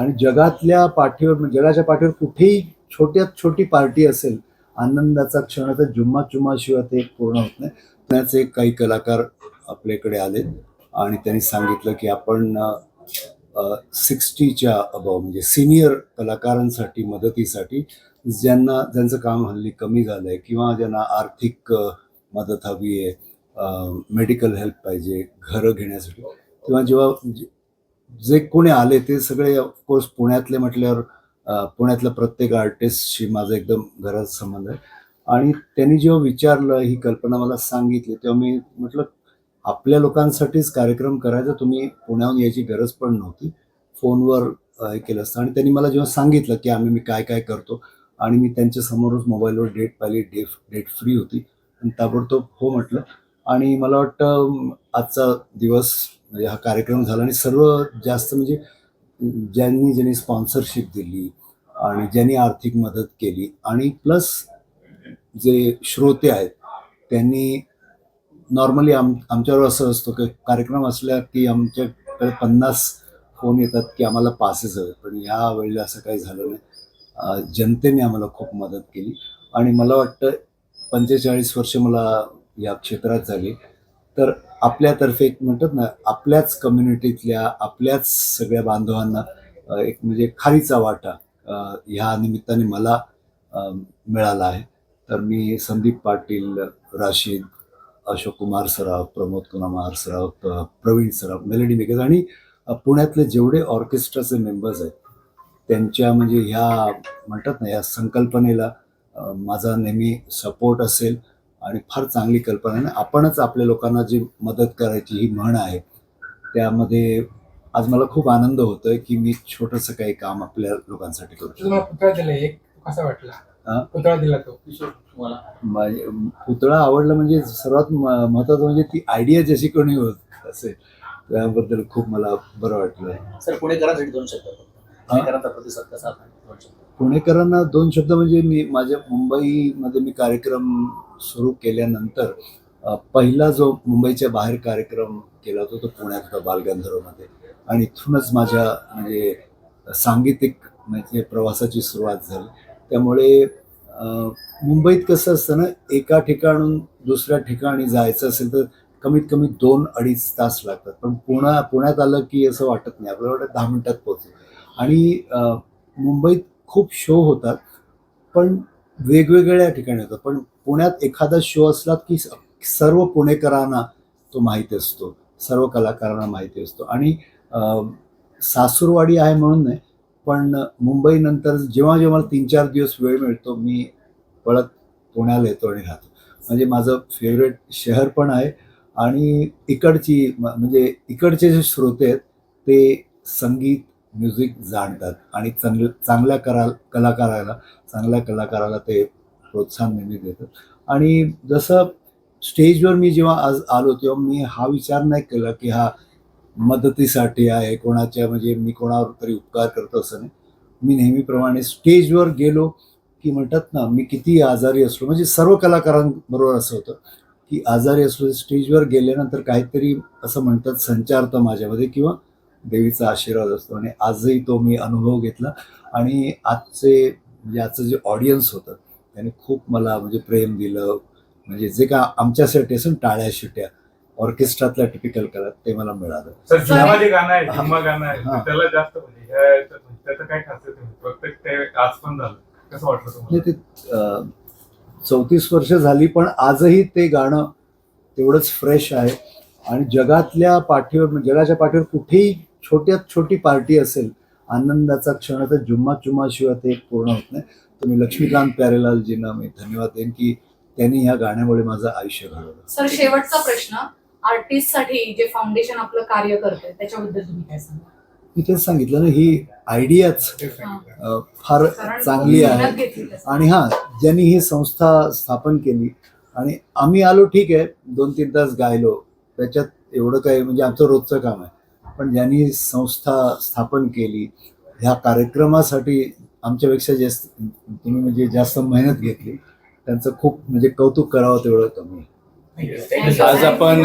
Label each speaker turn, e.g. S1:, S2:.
S1: आणि जगातल्या पाठीवर म्हणजे जगाच्या पाठीवर कुठेही छोट्यात छोटी पार्टी असेल आनंदाचा क्षण तर जुम्मा चुम्माशिवाय ते पूर्ण होत नाही. त्याचे काही कलाकार आपल्याकडे आले आणि त्यांनी सांगितलं की आपण सिक्स्टीच्या अभाव म्हणजे सिनियर कलाकारांसाठी मदतीसाठी ज्यांना ज्यांचं काम हल्ली कमी झालं आहे किंवा ज्यांना आर्थिक मदत हवी आहे मेडिकल हेल्प पाहिजे घरं घेण्यासाठी किंवा जेव्हा जे- कोणी आले ते सगळे ऑफकोर्स पुण्यातले म्हटल्यावर पुण्यातल्या प्रत्येक आर्टिस्टशी माझा एकदम घरात संबंध आहे. आणि त्यांनी जेव्हा विचारलं ही कल्पना मला सांगितली तेव्हा मी म्हटलं आपल्या लोकांसाठीच कार्यक्रम करायचा तुम्ही पुण्याहून यायची गरज पण नव्हती. फोनवर हे केलं असतं. आणि त्यांनी मला जेव्हा सांगितलं की आम्ही मी काय काय करतो आणि मी त्यांच्या समोरच मोबाईलवर डेट पाहिली डेट डेट फ्री होती. आणि ताबडतोब हो म्हटलं. आणि मला वाटतं आजचा दिवस म्हणजे हा कार्यक्रम झाला आणि सर्व जास्त म्हणजे ज्यांनी ज्यांनी स्पॉन्सरशिप दिली आणि ज्यांनी आर्थिक मदत केली आणि प्लस जे श्रोते आहेत त्यांनी नॉर्मली आम आमच्यावर असं असतं की कार्यक्रम असल्या की आमच्याकडे पन्नास फोन येतात की आम्हाला पासेस हवे. पण या वेळेला असं काही झालं नाही. जनतेने आम्हाला खूप मदत केली आणि मला वाटतं पंचेचाळीस वर्ष मला या क्षेत्रात झाली. तर आपल्यातर्फे एक म्हणतात ना आपल्याच कम्युनिटीतल्या आपल्याच सगळ्या बांधवांना एक म्हणजे खारीचा वाटा ह्या निमित्ताने मला मिळाला आहे. तर मी संदीप पाटील राशीद अशोक कुमार सराफ प्रमोद कुमार सराफ प्रवीण सराफ मेलडी मेकर्स आणि पुण्यातले जेवढे ऑर्केस्ट्राचे मेंबर्स आहेत त्यांच्या म्हणजे ह्या म्हणतात ना या संकल्पनेला माझा नेहमी सपोर्ट असेल. आणि फार चांगली कल्पना आहे. आणि आपणच आपल्या लोकांना जी मदत करायची ही म्हण आहे त्यामध्ये आज मला खूप आनंद होतोय की मी छोटंसं काही काम आपल्या लोकांसाठी करू शकतो.
S2: पुतळा दिला एक कसा वाटला?
S1: हा?
S2: पुतळा दिला तो.
S1: माझे- पुतळा आवडला म्हणजे सर्वात म- महत्वाचं म्हणजे ती आयडिया जशी कोणी होत असेल त्याबद्दल खूप मला बरं वाटलं.
S3: सर पुणेकरांसाठी दोन शब्द. फक्त. पुणेकरांचा प्रतिसाद कसा
S1: पुणेकरांना दोन शब्द म्हणजे मी माझ्या मुंबईमध्ये मी कार्यक्रम सुरू केल्यानंतर पहिला जो मुंबईच्या बाहेर कार्यक्रम केला होता तो पुण्यात होता बालगंधर्वमध्ये आणि इथूनच माझ्या म्हणजे सांगीतिक म्हणजे प्रवासाची सुरुवात झाली. त्यामुळे मुंबईत कसं असतं ना एका ठिकाणून दुसऱ्या ठिकाणी जायचं असेल तर कमीत कमी दोन अडीच तास लागतात. पण पुणा पुण्यात आलं की असं वाटत नाही. आपल्याला वाटत दहा मिनटात पोहोचू आणि मुंबईत खूप शो होतात पण वेगवेगळ्या ठिकाणी होतात. पण पुण्यात एखादा शो असला की स- सर्व पुणेकरांना तो माहिती असतो सर्व कलाकारांना माहिती असतो. आणि सासूरवाडी आहे म्हणून नाही पण मुंबईनंतर जेव्हा जेव्हा तीन चार दिवस वेळ मिळतो मी पळत पुण्याला येतो आणि राहतो. म्हणजे माझं फेवरेट शहर पण आहे आणि इकडची म्हणजे इकडचे जे श्रोते आहेत ते संगीत म्युझिक जाणतात. आणि चांगल चांगल्या करा कलाकाराला चांगल्या कलाकाराला ते प्रोत्साहन नेहमी देतात आणि जसं स्टेजवर मी जेव्हा आज आलो तेव्हा मी हा विचार नाही केला की हा मदतीसाठी आहे कोणाच्या म्हणजे मी कोणावर तरी उपकार करतो असं नाही. मी नेहमीप्रमाणे स्टेजवर गेलो की म्हणतात ना मी किती आजारी असलो म्हणजे सर्व कलाकारांबरोबर असं होतं की आजारी असलो स्टेजवर गेल्यानंतर काहीतरी असं म्हणतात संचारतं माझ्यामध्ये किंवा देवीचा आशीर्वाद असतो. आणि आजही तो मी अनुभव घेतला. आणि आजचे म्हणजे आजचं जे ऑडियन्स होतं त्याने खूप मला म्हणजे प्रेम दिलं. म्हणजे जे का आमच्यासाठी असं टाळ्या शिट्या ऑर्केस्ट्रातल्या टिपिकल कला ते मला मिळालं.
S4: सर झिम्मा जे गाणं आहे
S1: हा.
S4: झिम्मा गाणं आहे.
S1: हा.
S4: त्याला जास्त म्हणजे ह्या याच्यात म्हणजे त्याचं काय खासियत आहे? प्रत्येक ते आज पण झालं. कसं वाटलं तुम्हाला?
S1: नाही ते चौतीस वर्ष झाली पण आजही ते गाणं तेवढंच फ्रेश आहे. आणि जगातल्या पाठीवर म्हणजे जगाच्या पाठीवर कुठेही छोट्यात छोटी पार्टी असेल आनंदाचा क्षण तर जुम्मा चुम्माशिवाय ते पूर्ण होत नाही. तर मी लक्ष्मीकांत प्यारेलालजींना मी धन्यवाद देईन की त्यांनी ह्या गाण्यामुळे माझं आयुष्य घडवलं.
S5: सर शेवटचा प्रश्न आर्टिस्टसाठी जे फाउंडेशन आपलं कार्य करतंय त्याच्याबद्दल तुम्ही काय सांगा
S1: मी तेच सांगितलं ना ही आयडियाच फार चांगली आहे. आणि हा ज्यांनी ही संस्था स्थापन केली आणि आम्ही आलो ठीक आहे दोन तीन तास गायलो त्याच्यात एवढं काही म्हणजे आमचं रोजचं काम आहे. पण ज्यांनी ही संस्था स्थापन केली ह्या कार्यक्रमासाठी आमच्यापेक्षा जास्त तुम्ही म्हणजे जास्त मेहनत घेतली त्यांचं खूप म्हणजे कौतुक करावं तेवढं कमी.
S5: आज आपण